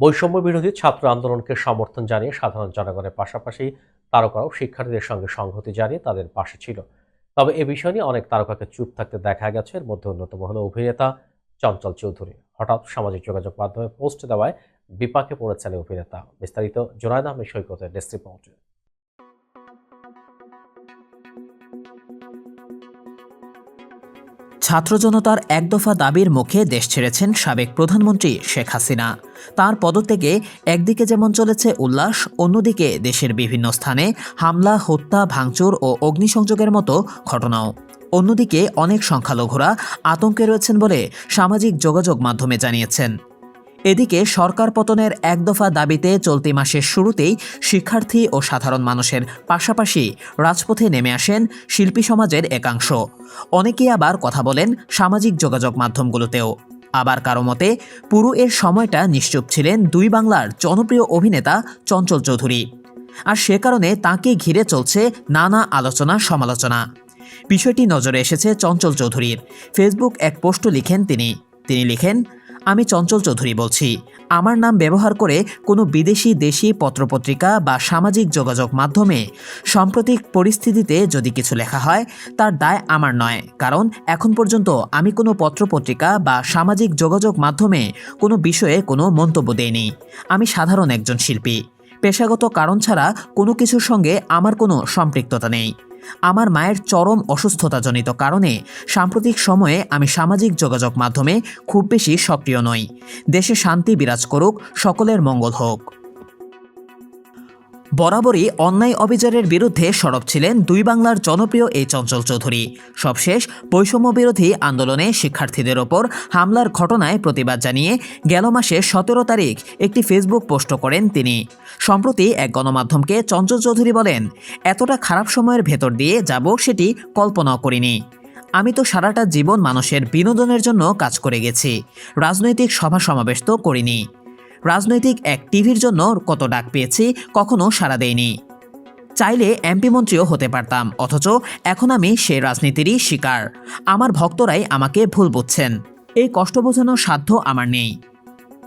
বৈষম্য বিরোধী ছাত্র আন্দোলনকে সমর্থন জানিয়ে সাধারণ জনগণের পাশাপাশি তারকারাও শিক্ষার্থীদের সঙ্গে সংহতি জানিয়ে তাদের পাশে ছিল। তবে এ বিষয় নিয়ে অনেক তারকাকে চুপ থাকতে দেখা গেছে। এর মধ্যে অন্যতম হল অভিনেতা চঞ্চল চৌধুরী। হঠাৎ সামাজিক যোগাযোগ মাধ্যমে পোস্ট দেওয়ায় বিপাকে পড়েছেন অভিনেতা। বিস্তারিত জোনায়দ আহমেদ সৈকতের ডেস্ক রিপোর্টে। ছাত্র জনতার একদফা দাবির মুখে দেশ ছেড়েছেন সাবেক প্রধানমন্ত্রী শেখ হাসিনা। তার পদত্যাগে একদিকে যেমন চলেছে উল্লাস, অন্যদিকে দেশের বিভিন্ন স্থানে হামলা, হত্যা, ভাঙচুর ও অগ্নিসংযোগের মতো ঘটনাও। অন্যদিকে অনেক সংখ্যালঘুরা আতঙ্কে রয়েছেন বলে সামাজিক যোগাযোগ মাধ্যমে জানিয়েছেন। এদিকে সরকার পতনের এক দফা দাবিতে চলতি মাসের শুরুতেই শিক্ষার্থী ও সাধারণ মানুষের পাশাপাশি রাজপথে নেমে আসেন শিল্পী সমাজের একাংশ। অনেকেই আবার কথা বলেন সামাজিক যোগাযোগ মাধ্যমগুলোতেও। আবার কারও মতে, পুরো এর সময়টা নিশ্চুপ ছিলেন দুই বাংলার জনপ্রিয় অভিনেতা চঞ্চল চৌধুরী। আর সে কারণে তাঁকে ঘিরে চলছে নানা আলোচনা সমালোচনা। বিষয়টি নজরে এসেছে চঞ্চল চৌধুরীর। ফেসবুক এক পোস্ট লিখেন তিনি। তিনি লিখেন আমি চঞ্চল চৌধুরী বলছি। আমার নাম ব্যবহার করে কোনো বিদেশি, দেশি পত্রপত্রিকা বা সামাজিক যোগাযোগ মাধ্যমে সাম্প্রতিক পরিস্থিতিতে যদি কিছু লেখা হয়, তার দায় আমার নয়। কারণ এখন পর্যন্ত আমি কোনো পত্রপত্রিকা বা সামাজিক যোগাযোগ মাধ্যমে কোনো বিষয়ে কোনো মন্তব্য দেইনি। আমি সাধারণ একজন শিল্পী। পেশাগত কারণ ছাড়া কোনো কিছুর সঙ্গে আমার কোনো সম্পৃক্ততা নেই। আমার মায়ের চরম অসুস্থতাজনিত কারণে সাম্প্রতিক সময়ে আমি সামাজিক যোগাযোগ মাধ্যমে খুব বেশি সক্রিয় নই। দেশে শান্তি বিরাজ করুক, সকলের মঙ্গল হোক। বরাবরই অন্যায় অবিচারের বিরুদ্ধে সরব ছিলেন দুই বাংলার জনপ্রিয় এই চঞ্চল চৌধুরী। সবশেষ, বৈষম্য বিরোধী আন্দোলনে শিক্ষার্থীদের ওপর হামলার ঘটনায় প্রতিবাদ জানিয়ে গেল মাসে সতেরো তারিখ একটি ফেসবুক পোস্ট করেন তিনি। সম্প্রতি এক গণমাধ্যমকে চঞ্চল চৌধুরী বলেন, এতটা খারাপ সময়ের ভেতর দিয়ে যাব সেটি কল্পনাও করিনি। আমি তো সারাটা জীবন মানুষের বিনোদনের জন্য কাজ করে গেছি। রাজনৈতিক সভা সমাবেশ তো করিনি। রাজনৈতিক এক টিভির জন্য কত ডাক পেয়েছি কখনো সাড়া দেয়নি চাইলে এমপি মন্ত্রীও হতে পারতাম, অথচ এখন আমি সে রাজনীতিরই শিকার। আমার ভক্তরাই আমাকে ভুল বুঝছেন। এই কষ্ট বোঝানোর সাধ্য আমার নেই।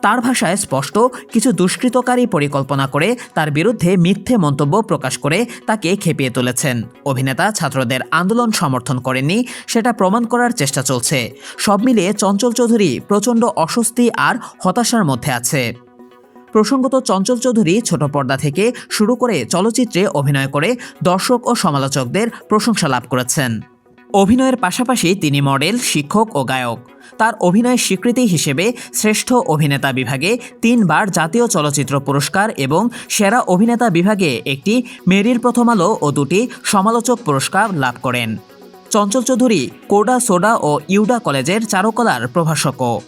তার ভাষায় স্পষ্ট, কিছু দুষ্কৃতকারী পরিকল্পনা করে তার বিরুদ্ধে মিথ্যে মন্তব্য প্রকাশ করে তাকে খেপিয়ে তুলেছেন। অভিনেতা ছাত্রদের আন্দোলন সমর্থন করেননি, সেটা প্রমাণ করার চেষ্টা চলছে। সব মিলিয়ে চঞ্চল চৌধুরী প্রচণ্ড অস্বস্তি আর হতাশার মধ্যে আছে। প্রসঙ্গত চঞ্চল চৌধুরী ছোট পর্দা থেকে শুরু করে চলচ্চিত্রে অভিনয় করে দর্শক ও সমালোচকদের প্রশংসা লাভ করেছেন। অভিনয়ের পাশাপাশি তিনি মডেল, শিক্ষক ও গায়ক। তার অভিনয় স্বীকৃতি হিসেবে শ্রেষ্ঠ অভিনেতা বিভাগে তিনবার জাতীয় চলচ্চিত্র পুরস্কার এবং সেরা অভিনেতা বিভাগে একটি মেরির প্রথম আলো ও দুটি সমালোচক পুরস্কার লাভ করেন। চঞ্চল চৌধুরী কোডা সোডা ও ইউডা কলেজের চারুকলার প্রভাষকও।